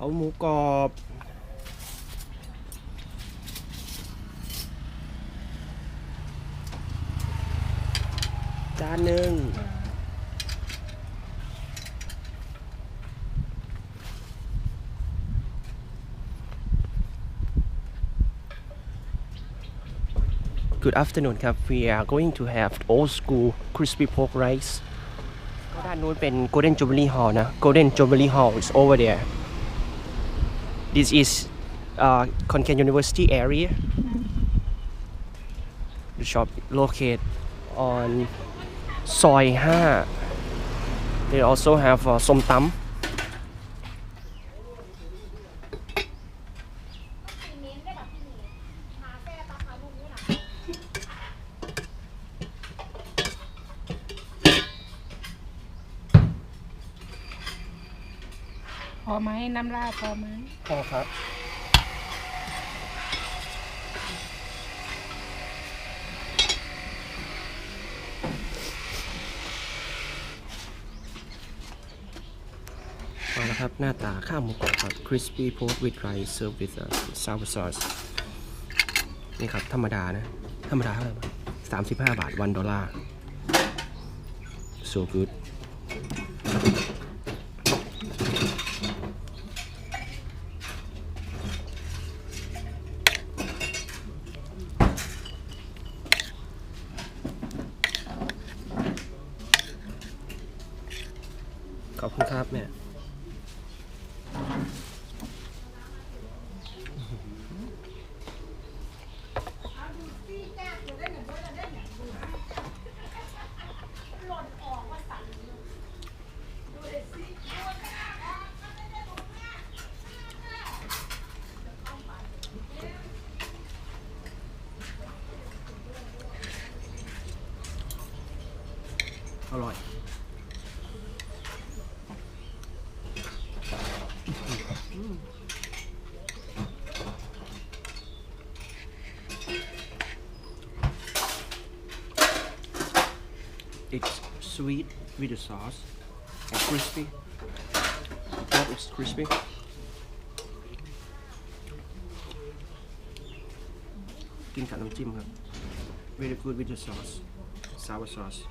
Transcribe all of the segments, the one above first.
เอาหมูกรอบจานหนึ่ง Good afternoon ครับ We are going to have old school crispy pork rice ก็ด้านนู้นเป็น Golden Jubilee Hall นะ Golden Jubilee Hall is over there This is uh, Konkan University area. The shop located on Soy 5 They also have uh, ส้ม อไหมน้ำราดพอไหมพอครับมาแล้วครับ หน้าตาข้าวหมูกรอบครับ crispy pork with rice served with a sour sauce นี่ครับ ธรรมดานะ ธรรมดาเท่าไหร่สามสิบห้าบาทวันดอลลาร์ so good sweet with the sauce and crispy. That is crispy. Very good with the sauce. Sour sauce.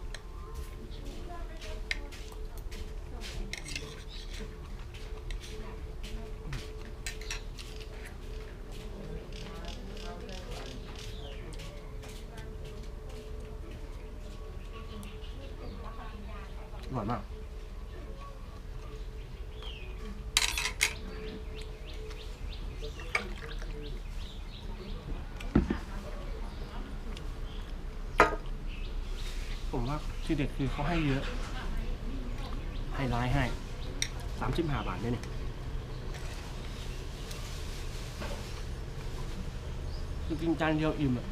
ผมว่าที่เด็ดคือเขาให้เยอะ ให้ร้ายให้สามสิบห้าบาทเนี่ยนี่คือกินจานเดียวอิ่มอะ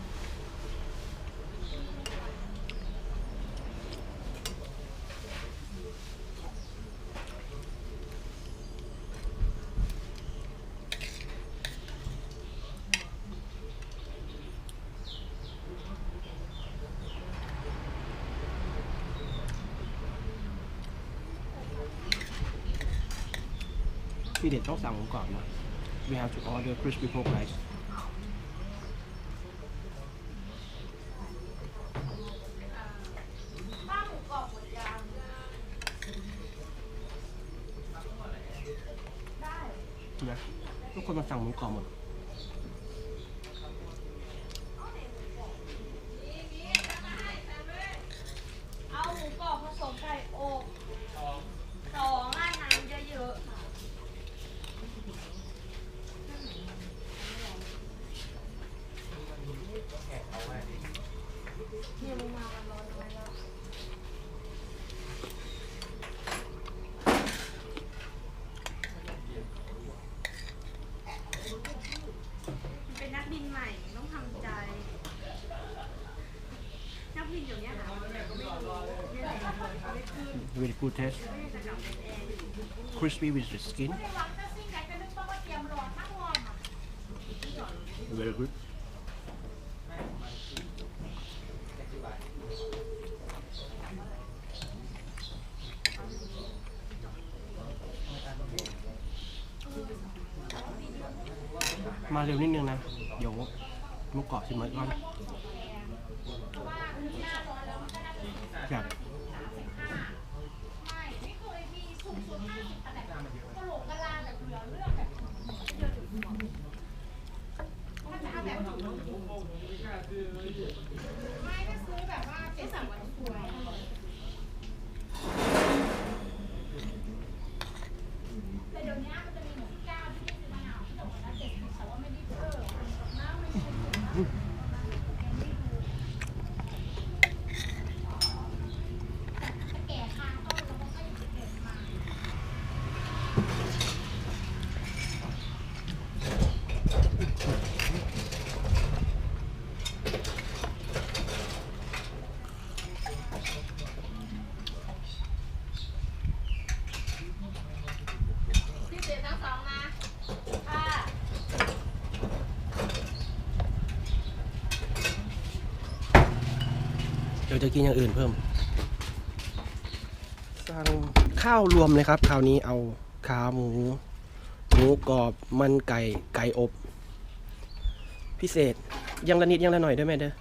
ทีเด็ดต้องสั่งผมก่อนนะ we have to order crispy pork rice นะทุกคนมาสั่งหมูกรอบหมด good taste crispy with the skin very good มาเร็วนิดนึงนะ เดี๋ยวมุกเกาะสิมันก่อนครั เดี๋ยวจะกินอย่างอื่นเพิ่ม สั่งข้าวรวมเลยครับ คราวนี้เอาขาหมู หมูกรอบมันไก่ไก่อบ พิเศษยังละนิดยังละหน่อยด้วยไหมเด้อ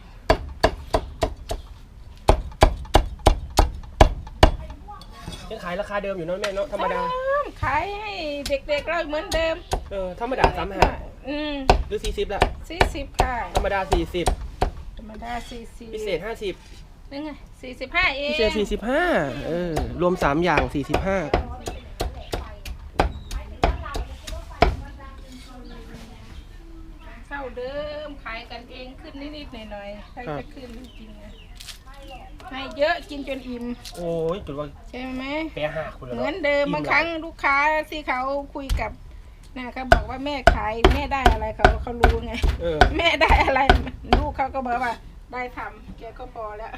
ยังขายราคาเดิมอยู่เนอะแม่เนาะธรรมดา ขายให้เด็กๆเราเหมือนเดิม เออธรรมดาสามห้าอืมหรือสี่สิบละสี่สิบค่ะ ธรรมดาสี่สิบธรรมดาสี่สิบพิเศษห้าสิบ นี่ไงสี่สิบห้าเองพิเศษสี่สิบห้าเออ รวมสามอย่างสี่สิบห้าเท่าเดิมขายกันเองขึ้นนิดๆหน่อยๆใครจะขึ้นจริงๆอะให้เยอะกินจนอิ่มโอ้ยจุดว่าใช่ไหม แปรหักคุณแล้วเหมือนเดิมบางครั้งลูกค้าที่เขาคุยกับนะเขาบอกว่าแม่ขายแม่ได้อะไรเขาเขารู้ไง เออ แม่ได้อะไร ลูกเขาก็บอกว่า ได้ทำแกก็พอแล้ว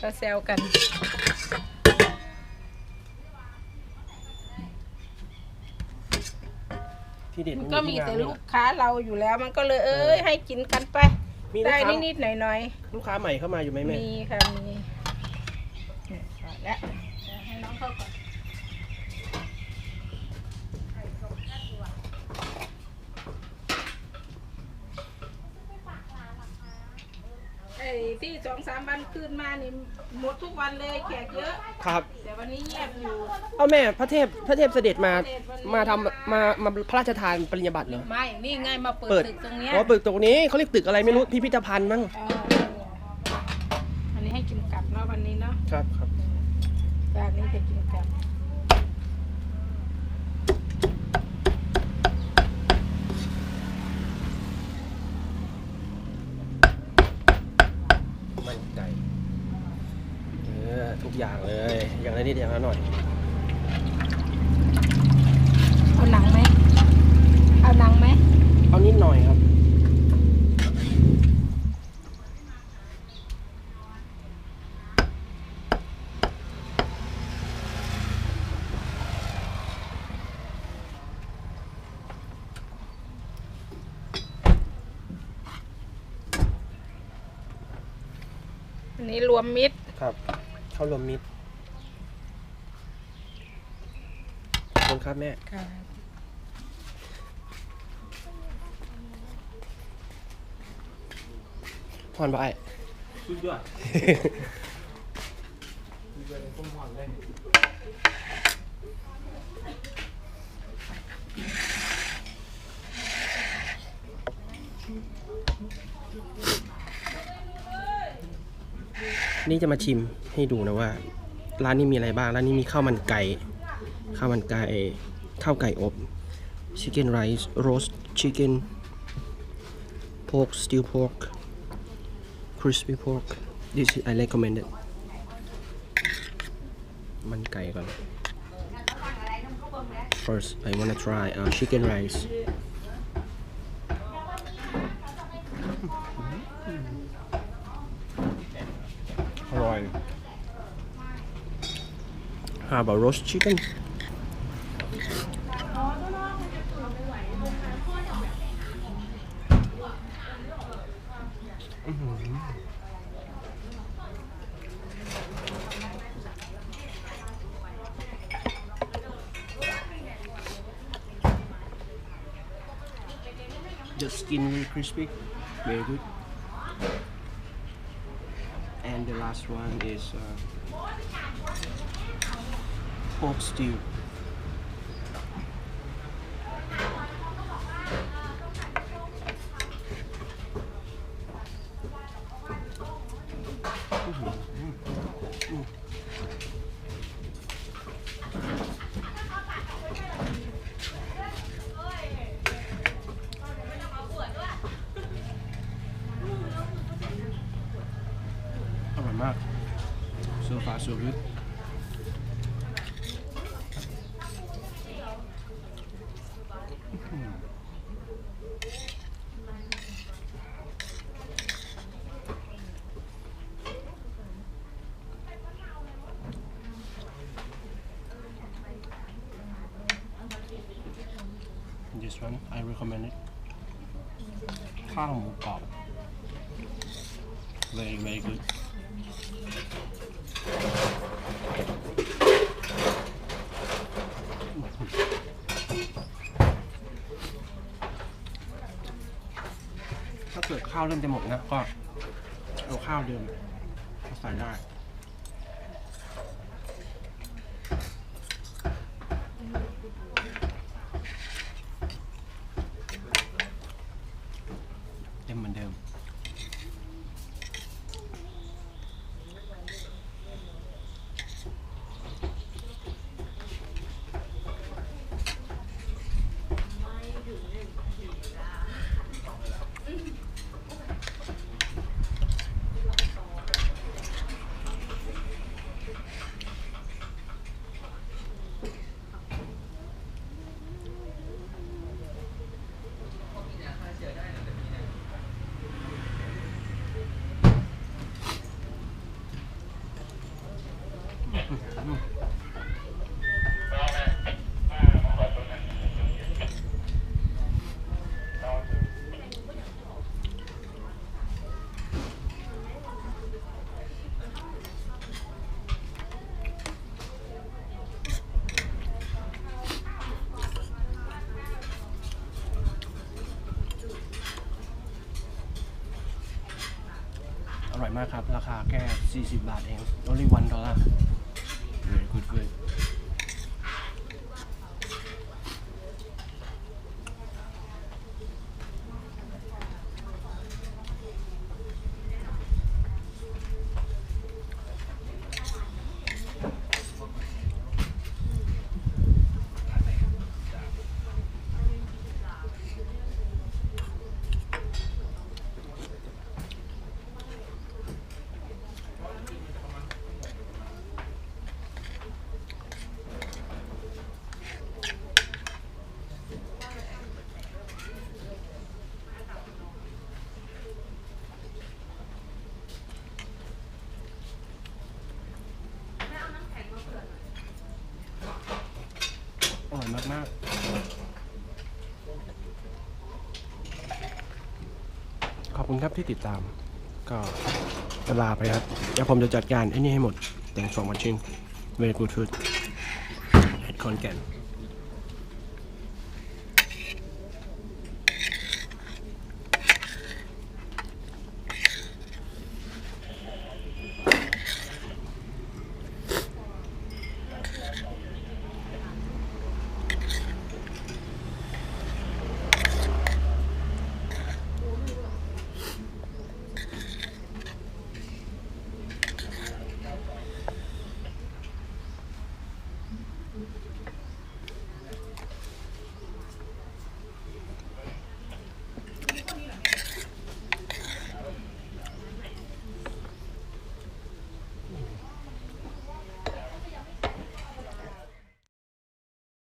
เราแซวกันที่เด็ดมันก็มีที่งาแต่นี่ลูแหกละค้าเราอยู่แล้วมันก็เลยเอ้ยให้กินกันไปมีลูกได้ค้านิดๆหน่อยลูกค้าใหม่เข้ามาอยู่ไหมๆแม่ มีค่ะมีเนี่ยพอแล้วเดี๋ยวให้น้องเข้าก่อนไอ้ที่ สองสามวันคืนมานี่หมดทุกวันเลยแขกเยอะ ครับ แต่วันนี้เงียบอยู่ เอาแม่พระเทพพระเทพเสด็จมาเสด็จวันนี้มาทำมามาพระราชทานปริญญาบัตรเหรอ ไม่นี่ไงมาเปิดเปิดตึกตรงเนี้ยอ๋อเปิดตรงนี้เขาเรียกตึกอะไรไม่รู้พิพิธภัณฑ์มั้งเอออันนี้ให้กินกลับเนาะวันนี้เนาะครับครับจานนี้จะกินกลับ มั่นใจเออทุกอย่างเลย อย่างละนิดอย่างละหน่อย เอาหนังไหมเอาหนังไหมเอานิดหน่อยครับ อันนี้รวมมิตรครับข้าวรวมมิตรขอบคุณครับแม่ ค่ะพรบายสุดยอด นี่จะมาชิมให้ดูนะว่า ร้านนี้มีอะไรบ้าง ร้านนี้มีข้าวมันไก่ข้าวมันไก่ข้าวไก่อบ chicken rice roast chicken pork stew pork crispy pork this is I recommend it มันไก่ก่อน first I wanna try uh, chicken rice How about roast chicken? the skin very crispy very good and the last one is uh, pork stew Mm. อร่อยมาก so far so good this one I recommend it ข้าวหมูกรอบ very very good ถ้าเกิดข้าวเริ่มจะหมดนะก็เอาข้าวเดิมมาใส่ได้ 140 baht only one dollar ขอบคุณครับที่ติดตาม ก็ลาไปครับเดี๋ยวผมจะจัดการไอ้นี่ให้หมด Thanks for watching Very good food at ขอนแก่น